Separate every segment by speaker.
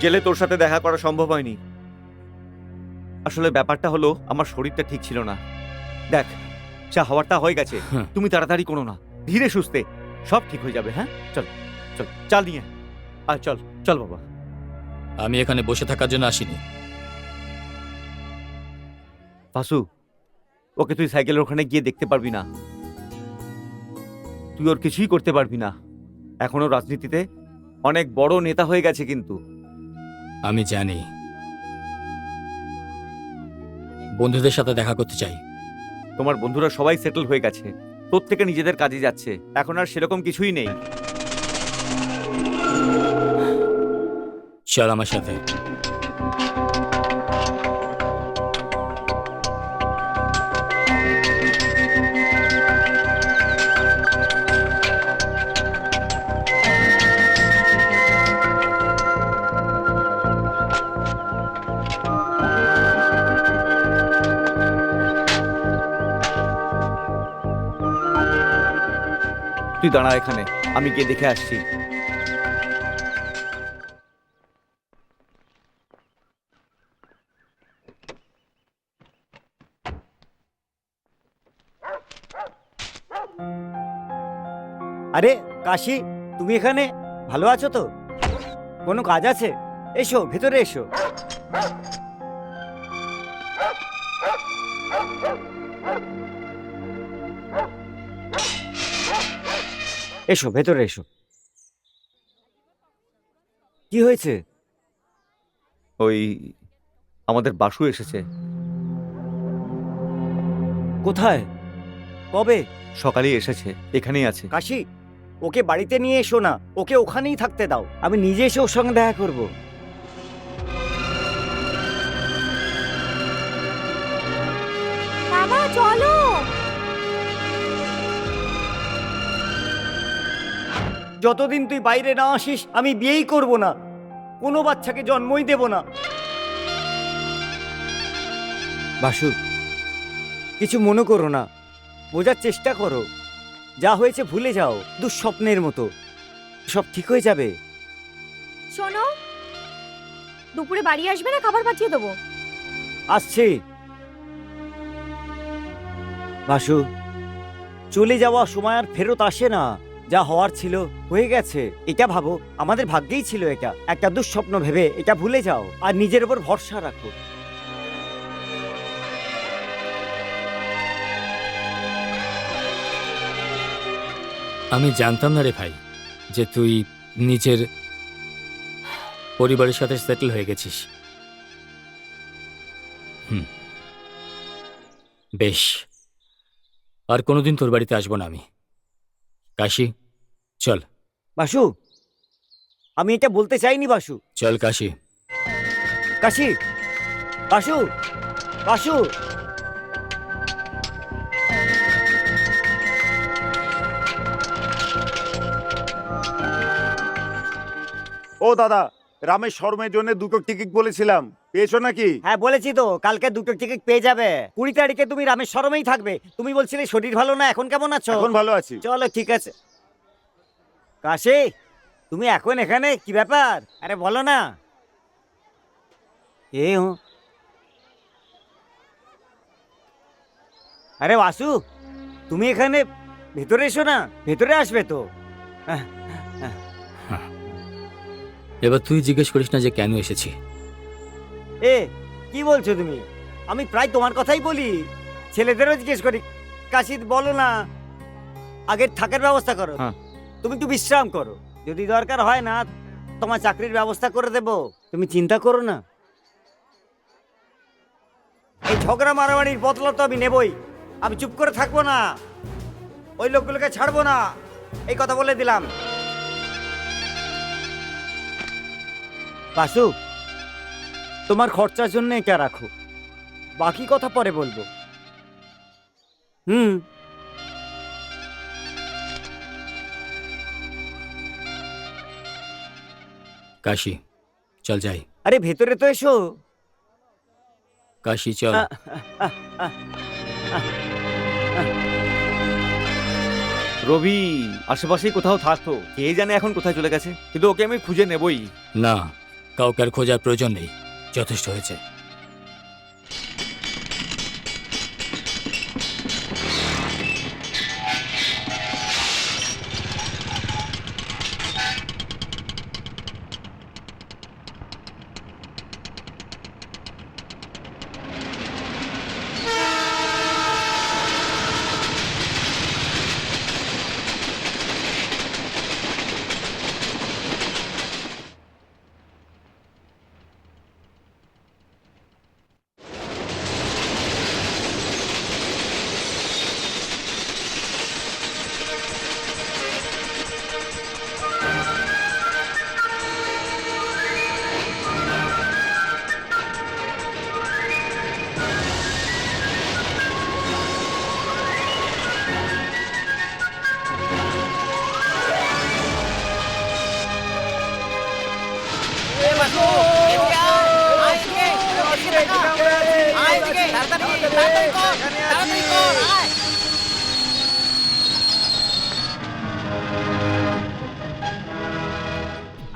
Speaker 1: জেলে তোর সাথে দেখা করা সম্ভব হয়নি। আসলে ব্যাপারটা হলো আমার শরীরটা ঠিক ছিল না। দেখ যা হওয়ারটা হয়ে গেছে।
Speaker 2: হ্যাঁ।
Speaker 1: তুমি তাড়াতাড়ি করো না। ধীরে সুস্থে। সব ঠিক হয়ে যাবে হ্যাঁ? চল চল চাল নিয়ে আর চল চল বাবা।
Speaker 2: আমি এখানে বসে থাকার জন্য আসিনি।
Speaker 1: বাসু ওকে তুই সাইকেলের ওখানে গিয়ে দেখতে পারবি না। তুই ওর কিছুই করতে পারবি না। এখনও রাজনীতিতে অনেক বড় নেতা হয়ে গেছে কিন্তু।
Speaker 2: আমি জানি। বন্ধুদের সাথে দেখা করতে চাই।
Speaker 1: তোমার বন্ধুরা সবাই সেটেল হয়ে গেছে। প্রত্যেকে নিজেদের কাজে যাচ্ছে। এখন আর সেরকম কিছুই নেই।
Speaker 2: চল আমার সাথে।
Speaker 1: তুই দাঁড়া এখানে, আমি গিয়ে দেখে আসছি।
Speaker 3: আরে, কাশি, তুমি এখানে? ভালো আছো তো? কোনো কাজ আছে? এসো, ভেতরে এসো। এসো ভেতরে এসো। কি হয়েছে?
Speaker 1: ওই আমাদের বাসু এসেছে।
Speaker 3: কোথায়? কবে?
Speaker 1: সকালেই এসেছে এখানেই আছে।
Speaker 3: কাশি ওকে বাড়িতে নিয়ে এসো না ওকে ওখানেই থাকতে দাও। আমি নিজে এসে ওর সঙ্গে দেখা করব। যতদিন তুই বাইরে না আসিস আমি বিয়েই করব না। কোনো বাচ্চাকে জন্মই দেব না। বাসু কিছু মনে করো না। বোঝার চেষ্টা করো। যা হয়েছে ভুলে যাও দুঃস্বপ্নের মতো। সব ঠিক হয়ে যাবে।
Speaker 4: শোনো দুপুরে বাড়ি আসবে না খাবার পাঠিয়ে দেবো।
Speaker 3: আসছে। বাসু চলে যাওয়া সময় আর ফেরত আসে না। যা হওয়ার ছিল হয়ে গেছে। এটা ভাবো, আমাদের ভাগ্যেই ছিল এটা। একটা দুঃস্বপ্ন ভেবে এটা ভুলে যাও আর নিজের উপর ভরসা রাখো।
Speaker 2: আমি জানতাম না রে ভাই যে তুই নিজের পরিবারের সাথে সেটেল হয়ে গেছিস। হুম। বেশ। আর কোনোদিন তোর বাড়িতে আসব না আমি। কাশি। চল।
Speaker 3: বাসু আমি এটা বলতে চাইনি বাসু।
Speaker 2: চল কাশি।
Speaker 3: কাশি বাসু বাসু।
Speaker 5: ও দাদা রামের শর্মের জন্য দুটো টিকিট বলেছিলাম। পেয়েছ নাকি?
Speaker 3: হ্যাঁ বলেছি তো কালকে দুটো টিকিট পেয়ে যাবে। কুড়ি তারিখে তুমি রামেশ্বরমেই থাকবে। তুমি বলছিলে শরীর ভালো না এখন কেমন আছো?
Speaker 5: এখন ভালো আছি।
Speaker 3: চলো ঠিক আছে। কাশি তুমি এখন এখানে? কি ব্যাপার? আরে বলো না। এ হো আরে বাসু তুমি এখানে ভেতরে এসো না ভেতরে আসবে তো।
Speaker 2: এবার তুই জিজ্ঞেস করিস না যে কেন এসেছি।
Speaker 3: এ কি বলছো তুমি? আমি প্রায় তোমার কথাই বলি। ছেলেদেরও জিজ্ঞেস করি কাশিদ বলো না। আগের থাকার ব্যবস্থা করো।
Speaker 1: হ্যাঁ।
Speaker 3: তুমি একটু বিশ্রাম করো। যদি দরকার হয় না তোমার চাকরির ব্যবস্থা করে দেব। তুমি চিন্তা করো না। এই ঝগড়া মারামারির বদলা তো আমি নেবই। আমি চুপ করে থাকব না। ওই লোকগুলোকে ছাড়বো না। এই কথা বলে দিলাম। বাসু তোমার খরচার জন্য এটা রাখো। বাকি কথা পরে বলব। হুম।
Speaker 2: কাশি চল যাই।
Speaker 3: আরে ভেতরে তো এসো।
Speaker 2: কাশি চল।
Speaker 1: রবি আশেপাশেই কোথাও থাকতো কে জানে এখন কোথায় চলে গেছে? কিন্তু ওকে আমি খুঁজে নেবই।
Speaker 2: না কাউকে আর খোঁজার প্রয়োজন নেই। যথেষ্ট হয়েছে।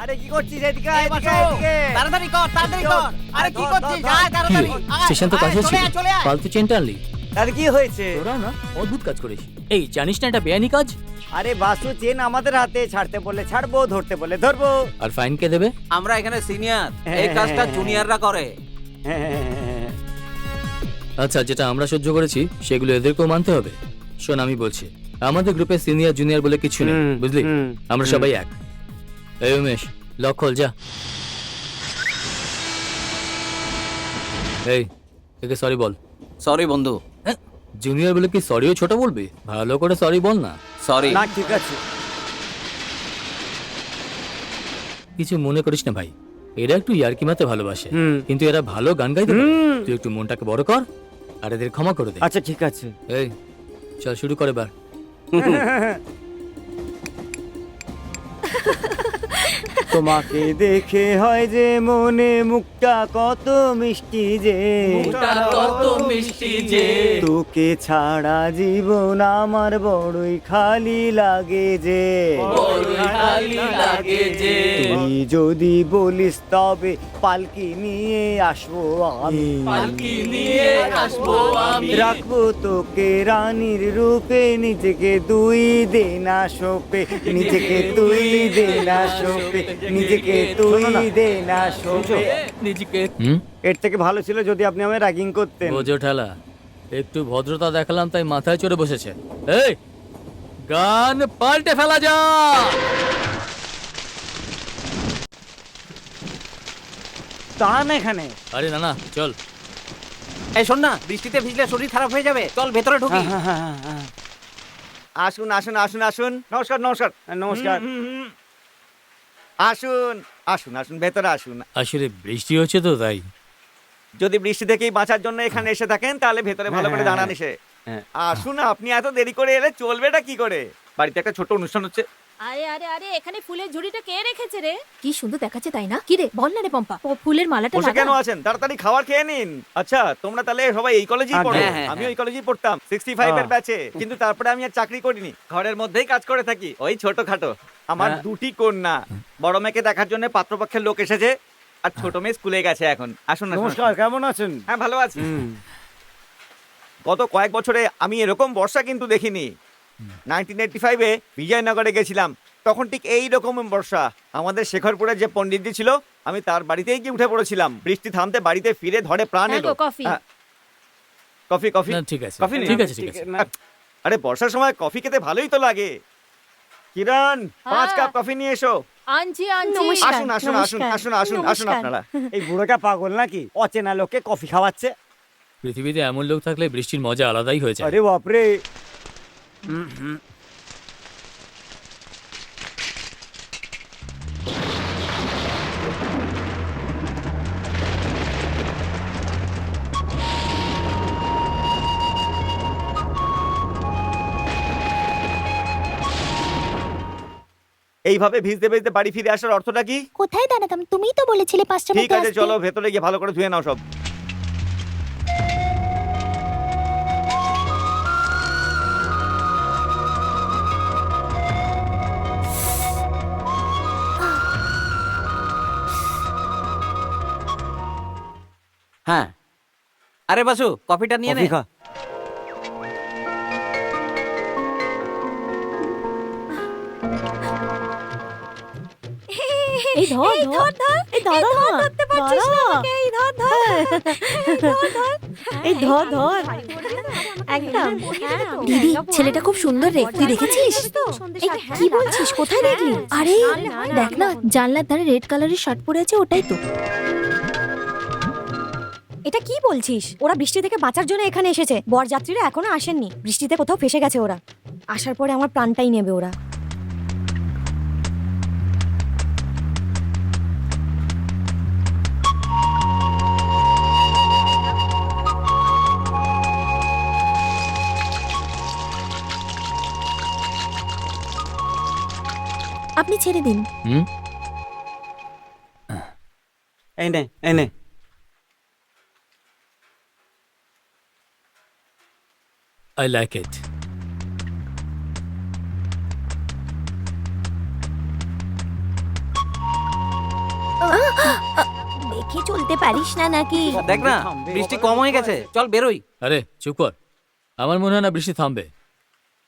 Speaker 3: আরে কি করছিস এদিকে? এদিকে
Speaker 6: তাড়াতাড়ি কর তাড়াতাড়ি কর। আরে কি করছিস?
Speaker 3: ধর,
Speaker 6: তাড়াতাড়ি
Speaker 2: স্টেশন তো কাছে ছিল
Speaker 6: আয়, চলে আয়
Speaker 2: ফালতু চেনটা আনলি।
Speaker 3: তাহলে কি হয়েছে?
Speaker 2: তোরা না অদ্ভুত কাজ করিস। এই জানিস না এটা বেআইনি কাজ?
Speaker 3: আরে বাসু চেন আমাদের হাতে। ছাড়তে বলে ছাড়বো ধরতে বলে ধরবো।
Speaker 2: আর ফাইন কে দেবে?
Speaker 6: আমরা এখানে সিনিয়র এই কাজটা জুনিয়ররা করে।
Speaker 2: আচ্ছা যেটা আমরা সহ্য করেছি সেগুলো এদেরকেও মানতে হবে। শোন আমি বলছি আমাদের গ্রুপে সিনিয়র জুনিয়র বলে কিছু নেই বুঝলি? আমরা সবাই এক। এই উমেশ লক খোল যা। এই একে সরি বল।
Speaker 6: সরি বন্ধু।
Speaker 2: জুনিয়র বলে কি সরিও ছোট বলবি? ভালো করে সরি বল না।
Speaker 6: সরি
Speaker 3: না ঠিক আছে।
Speaker 2: কিছু মনে করিস না ভাই। এরা একটু ইয়ারকি মাতে ভালোবাসে। কিন্তু এরা ভালো গান গাইতে পারে। তুই একটু মনটাকে বড় কর আর এদের ক্ষমা করে দে।
Speaker 3: আচ্ছা ঠিক আছে।
Speaker 2: এই চল শুরু করে বার
Speaker 3: তোমাকে দেখে হয় যে মনে মুখটা কত মিষ্টি যে।
Speaker 6: কত মিষ্টি যে।
Speaker 3: তোকে ছাড়া জীবন আমার বড়ই খালি লাগে যে।
Speaker 6: খালি লাগে যে।
Speaker 3: তুই যদি বলিস তবে পালকি নিয়ে আসব আমি।
Speaker 6: পালকি নিয়ে আসব আমি।
Speaker 3: রাখব তোকে রানীর রূপে নিজেকে দুই দে না সোপে নিজেকে তুই দে না সোপে নিজেকে তুই দে না সোপে
Speaker 2: নিজেকে হুম?
Speaker 3: এর থেকে ভালো ছিল যদি আপনি আমায় র্যাগিং করতেন।
Speaker 2: বোঝো ঠেলা একটু ভদ্রতা দেখালাম তাই মাথায় চড়ে বসেছে। এই গান পাল্টে ফেলা যা!
Speaker 3: টান এখানে।
Speaker 2: আরে না না চল।
Speaker 6: এই শোন না বৃষ্টিতে ভিজলে শরীর খারাপ হয়ে যাবে। চল ভেতরে ঢুকি।
Speaker 1: আসুন আসুন আসুন আসুন। নমস্কার নমস্কার।
Speaker 3: নমস্কার
Speaker 1: আসুন আসুন আসুন ভেতরে আসুন।
Speaker 2: আসলে বৃষ্টি হচ্ছে তো তাই।
Speaker 1: যদি বৃষ্টি থেকেই বাঁচার জন্য এখানে এসে থাকেন তাহলে ভেতরে ভালো করে দাঁড়ান এসে।
Speaker 3: হ্যাঁ।
Speaker 1: আসুন আপনি এত দেরি করে এলে চলবেটা কি করে? বাড়িতে একটা ছোট অনুষ্ঠান হচ্ছে।
Speaker 4: আরে আরে আরে এখানে ফুলের ঝুড়িটা কে রেখেছে রে? কি সুন্দর দেখাচ্ছে তাই না? কি রে বল না রে পম্পা। ও ফুলের মালাটা লাগা
Speaker 1: কেন আছেন? তাড়াতাড়ি খাবার খেয়ে নিন। আচ্ছা তোমরা তাহলে সবাই এই কলেজেই। পড়ো।
Speaker 6: হ্যাঁ, হ্যাঁ,
Speaker 1: আমি
Speaker 6: হ্যাঁ।
Speaker 1: ওই কলেজেই পড়তাম সিক্সটি ফাইভ এর ব্যাচে কিন্তু তারপরে আমি আর চাকরি করিনি। ঘরের মধ্যেই কাজ করে থাকি ওই ছোটখাটো। আমার
Speaker 3: হ্যাঁ।
Speaker 1: দুটি কন্যা। বড় মেয়েকে দেখার জন্য পাত্রপক্ষের লোক এসেছে আর ছোট মেয়ে স্কুলে গেছে এখন। আসুন
Speaker 3: নমস্কার কেমন আছেন?
Speaker 1: হ্যাঁ ভালো আছি। গত কয়েক বছরে আমি এরকম বর্ষা কিন্তু দেখিনি। নাইনটিন এইটটি ফাইভে বিজয়নগরে গেছিলাম। তখন ঠিক এই রকম বর্ষা। আমাদের শেখরপুরের যে পণ্ডিতজি ছিল আমি তার বাড়িতেই গিয়ে উঠে পড়েছিলাম। বৃষ্টি থামতে বাড়িতে ফিরে ধরে প্রাণ
Speaker 4: হ্যাঁ
Speaker 1: এলো।
Speaker 4: কফি।
Speaker 1: হ্যাঁ। Coffee coffee?
Speaker 2: ঠিক আছে।
Speaker 1: কফি।
Speaker 2: ঠিক আছে ঠিক আছে।
Speaker 1: আরে বর্ষার সময় কফি খেতে ভালোই তো লাগে। কিরণ পাঁচ
Speaker 4: হ্যাঁ।
Speaker 1: কাপ কফি নিয়ে এসো।
Speaker 4: আনছি আনছি।
Speaker 1: আসুন আসুন আসুন আসুন আসুন আসুন আপনারা।
Speaker 3: এই বুড়োটা পাগল নাকি? অচেনা লোকে কফি খাওয়াচ্ছে।
Speaker 2: পৃথিবীতে এমন লোক থাকলে বৃষ্টির মজা আলাদাই হয়েছে যায়।
Speaker 3: আরে বাপরে।
Speaker 1: এইভাবে ভিজতে ভিজতে বাড়ি ফিরে আসার অর্থটা কি?
Speaker 7: কোথায় দাঁড়াতাম? তুমিই তো বলেছিলে পাঁচটা
Speaker 1: ঠিক আছে চলো ভেতরে গিয়ে ভালো করে ধুয়ে নাও সব।
Speaker 6: হ্যাঁ। আরে বাসু কফিটা নিয়ে নে।
Speaker 4: এই ধর ধর। ধর এই ধর ধরতে পারছিস না আমাকে এই ধর ধর। এই ধর ধর। একদম।
Speaker 7: দিদি ছেলেটা খুব সুন্দর রে। তুই দেখেছিস? কি বলছিস? কোথায় দেখলি? আরে দেখ না জানলার ধারে রেড কালারের শার্ট পরে আছে ওটাই তো।
Speaker 8: এটা কি বলছিস? ওরা বৃষ্টি থেকে বাঁচার জন্য এখানে এসেছে। বরযাত্রীরা এখনও আসেননি। বৃষ্টিতে কোথাও ফেসে গেছে ওরা। আসার পরে আমার প্রাণটাই নেবে ওরা।
Speaker 7: আপনি ছেড়ে দিন।
Speaker 2: হুম?
Speaker 3: এই নে এই নে।
Speaker 2: আই লাইক ইট
Speaker 7: দেখে চলতে পারিস না নাকি?
Speaker 6: দেখ না বৃষ্টি কম হয়ে গেছে। চল বেরোই।
Speaker 2: আরে চুপ কর। আমার মনে হয় না বৃষ্টি থামবে।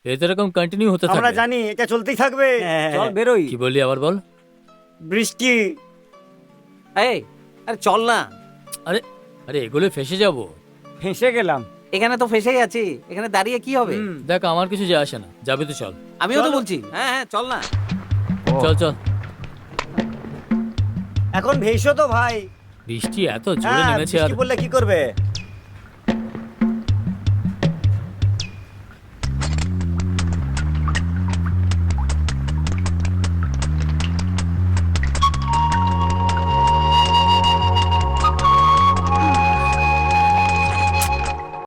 Speaker 2: এরকম কন্টিনিউ হতে
Speaker 3: আমরা
Speaker 2: থাকবে
Speaker 3: জানি এটা চলতেই থাকবে।
Speaker 6: হ্যাঁ,
Speaker 3: চল বেরোই।
Speaker 2: কি বললি আবার বল?
Speaker 3: বৃষ্টি।
Speaker 6: এই আরে চল না।
Speaker 2: আরে আরে এগুলো ফেসে যাব।
Speaker 3: ফেঁসে গেলাম।
Speaker 6: এখানে তো ফেসেই আছি। এখানে দাঁড়িয়ে কি হবে?
Speaker 2: দেখ আমার কিছু যায় আসে না। যাবে তো চল।
Speaker 6: আমিও তো বলছি। হ্যাঁ হ্যাঁ চল না।
Speaker 2: চল চল।
Speaker 3: এখন ভেসো তো ভাই।
Speaker 2: বৃষ্টি এত জোরে
Speaker 3: হ্যাঁ
Speaker 2: নেমেছে আর
Speaker 3: বৃষ্টি পড়লে কি করবে?